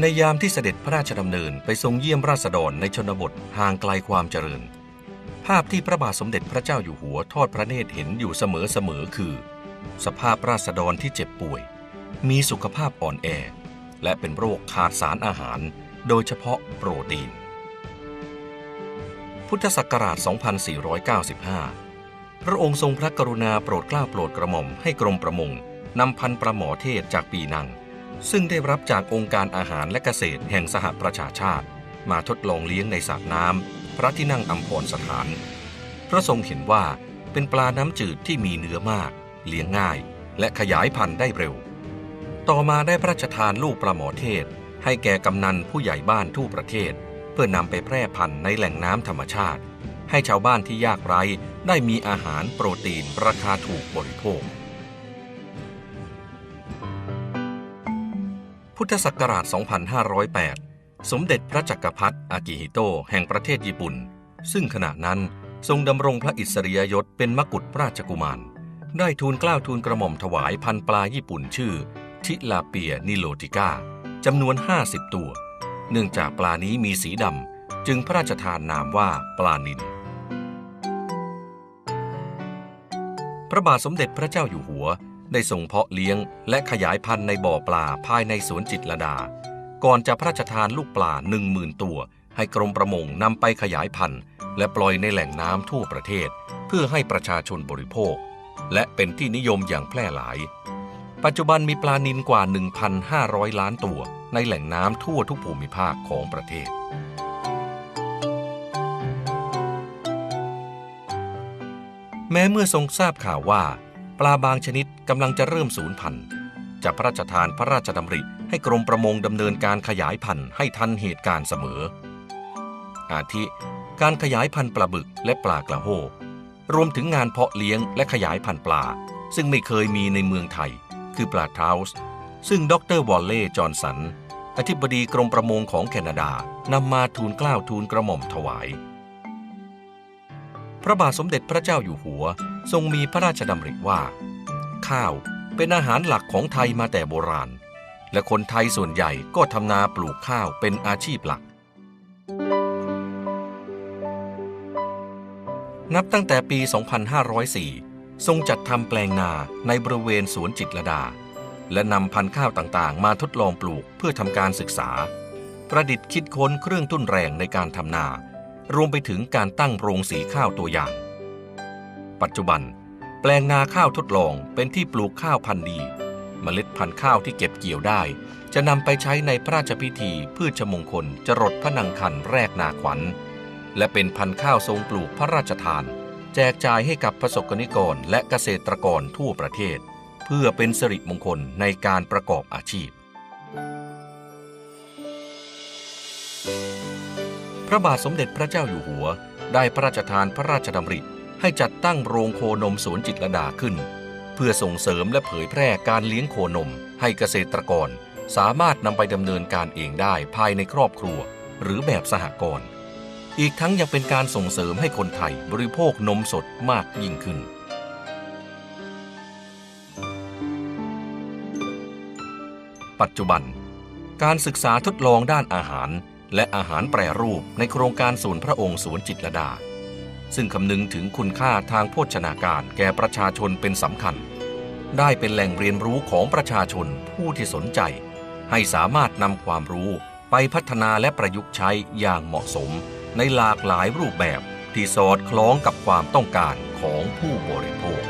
ในยามที่เสด็จพระราชดำเนินไปทรงเยี่ยมราษฎรในชนบทห่างไกลความเจริญ ภาพที่พระบาทสมเด็จพระเจ้าอยู่หัวทอดพระเนตรเห็นอยู่เสมอๆคือ สภาพราษฎรที่เจ็บป่วย มีสุขภาพอ่อนแอ และเป็นโรคขาดสารอาหาร โดยเฉพาะโปรตีน พุทธศักราช 2495 พระองค์ทรงพระกรุณาโปรดเกล้าโปรดกระหม่อมให้กรมประมงนำพันปลาหมอเทศจากปีนัง ซึ่งได้รับจากองค์การอาหารและเกษตรแห่งสหประชาชาติ มาทดลองเลี้ยงในสระน้ำพระที่นั่งอัมพรสถาน พระทรงเห็นว่าเป็นปลาน้ำจืดที่มีเนื้อมาก เลี้ยงง่าย และขยายพันธุ์ได้เร็ว ต่อมาได้พระราชทานลูกปลาหมอเทศ ให้แก่กำนันผู้ใหญ่บ้านทั่วประเทศ เพื่อนำไปแพร่พันธุ์ในแหล่งน้ำธรรมชาติ ให้ชาวบ้านที่ยากไร้ได้มีอาหารโปรตีนราคาถูกบริโภค พุทธศักราช 2508 สมเด็จพระจักรพรรดิอากิฮิโตะแห่งประเทศญี่ปุ่น ซึ่งขณะนั้นทรงดำรงพระอิสริยยศเป็นมกุฎราชกุมาร ได้ทูลกล้าวทูลกระหม่อมถวายพันปลาญี่ปุ่นชื่อ ทิลาเปียนิโลติก้าจำนวน 50 ตัว เนื่องจากปลานี้มีสีดำ จึงพระราชทานนามว่าปลานิลพระบาทสมเด็จพระเจ้าอยู่หัว ได้ทรงเพาะเลี้ยงและขยายพันธุ์ในบ่อปลาภายในสวนจิตรดา ก่อนจะพระราชทานลูกปลาหนึ่งหมื่นตัว ให้กรมประมงนำไปขยายพันธุ์ และปล่อยในแหล่งน้ำทั่วประเทศ เพื่อให้ประชาชนบริโภค และเป็นที่นิยมอย่างแพร่หลาย ปัจจุบันมีปลานิลกว่า 1,500 ล้านตัว ในแหล่งน้ำทั่วทุกภูมิภาคของประเทศแม้เมื่อทรงทราบข่าวว่า ลาบางชนิดกำลังจะเริ่มสูญพันธุ์จะพระราชทานพระราชดำริให้กรมประมงดำเนินการขยายพันธุ์ให้ทันเหตุการณ์เสมอ อาทิการขยายพันธุ์ปลาบึกและปลากระโหรวมถึงงานเพาะเลี้ยงและขยายพันธุ์ปลา ซึ่งไม่เคยมีในเมืองไทย คือปลาทาวส์ซึ่งดรวอลเล่จอห์นสัน อธิบดีกรมประมงของแคนาดานำมาทูลกล้าวทูลกระหม่อมถวาย พระบาทสมเด็จพระเจ้าอยู่หัว ทรงมีพระราชดำริว่า ข้าวเป็นอาหารหลักของไทยมาแต่โบราณ และคนไทยส่วนใหญ่ก็ทำนาปลูกข้าวเป็นอาชีพหลัก นับตั้งแต่ปี 2504 ทรงจัดทำแปลงนาในบริเวณสวนจิตรดา และนำพันธุ์ข้าวต่างๆ มาทดลองปลูกเพื่อทำการศึกษา ประดิษฐ์คิดค้นเครื่องทุ่นแรงในการทำนา รวมไปถึงการตั้งโรงสีข้าวตัวอย่าง ปัจจุบัน แปลงนาข้าวทดลองเป็นที่ปลูกข้าวพันธุ์ดี เมล็ดพันธุ์ข้าวที่เก็บเกี่ยวได้ จะนำไปใช้ในพระราชพิธีพืชมงคลจรดพระนังคันแรกนาขวัญ และเป็นพันธุ์ข้าวทรงปลูกพระราชทาน แจกจ่ายให้กับประสบกนิกรและเกษตรกรทั่วประเทศ เพื่อเป็นสิริมงคลในการประกอบอาชีพ ระบาทสมเด็จพระเจ้าอยู่หัว ได้พระราชทานพระราชดำริ ให้จัดตั้งโรงโคนมสวนจิตรดาขึ้น เพื่อส่งเสริมและเผยแพร่การเลี้ยงโคนม ให้เกษตรกร สามารถนำไปดำเนินการเองได้ภายในครอบครัว หรือแบบสหกรณ์อีกทั้งยังเป็นการส่งเสริมให้คนไทยบริโภคนมสดมากยิ่งขึ้น ปัจจุบัน การศึกษาทดลองด้านอาหาร และอาหารแปรรูปในโครงการศูนย์พระองค์สวนจิตรดา ซึ่งคำนึงถึงคุณค่าทางโภชนาการแก่ประชาชนเป็นสำคัญ ได้เป็นแหล่งเรียนรู้ของประชาชนผู้ที่สนใจ ให้สามารถนำความรู้ไปพัฒนาและประยุกต์ใช้อย่างเหมาะสมในหลากหลายรูปแบบที่สอดคล้องกับความต้องการของผู้บริโภค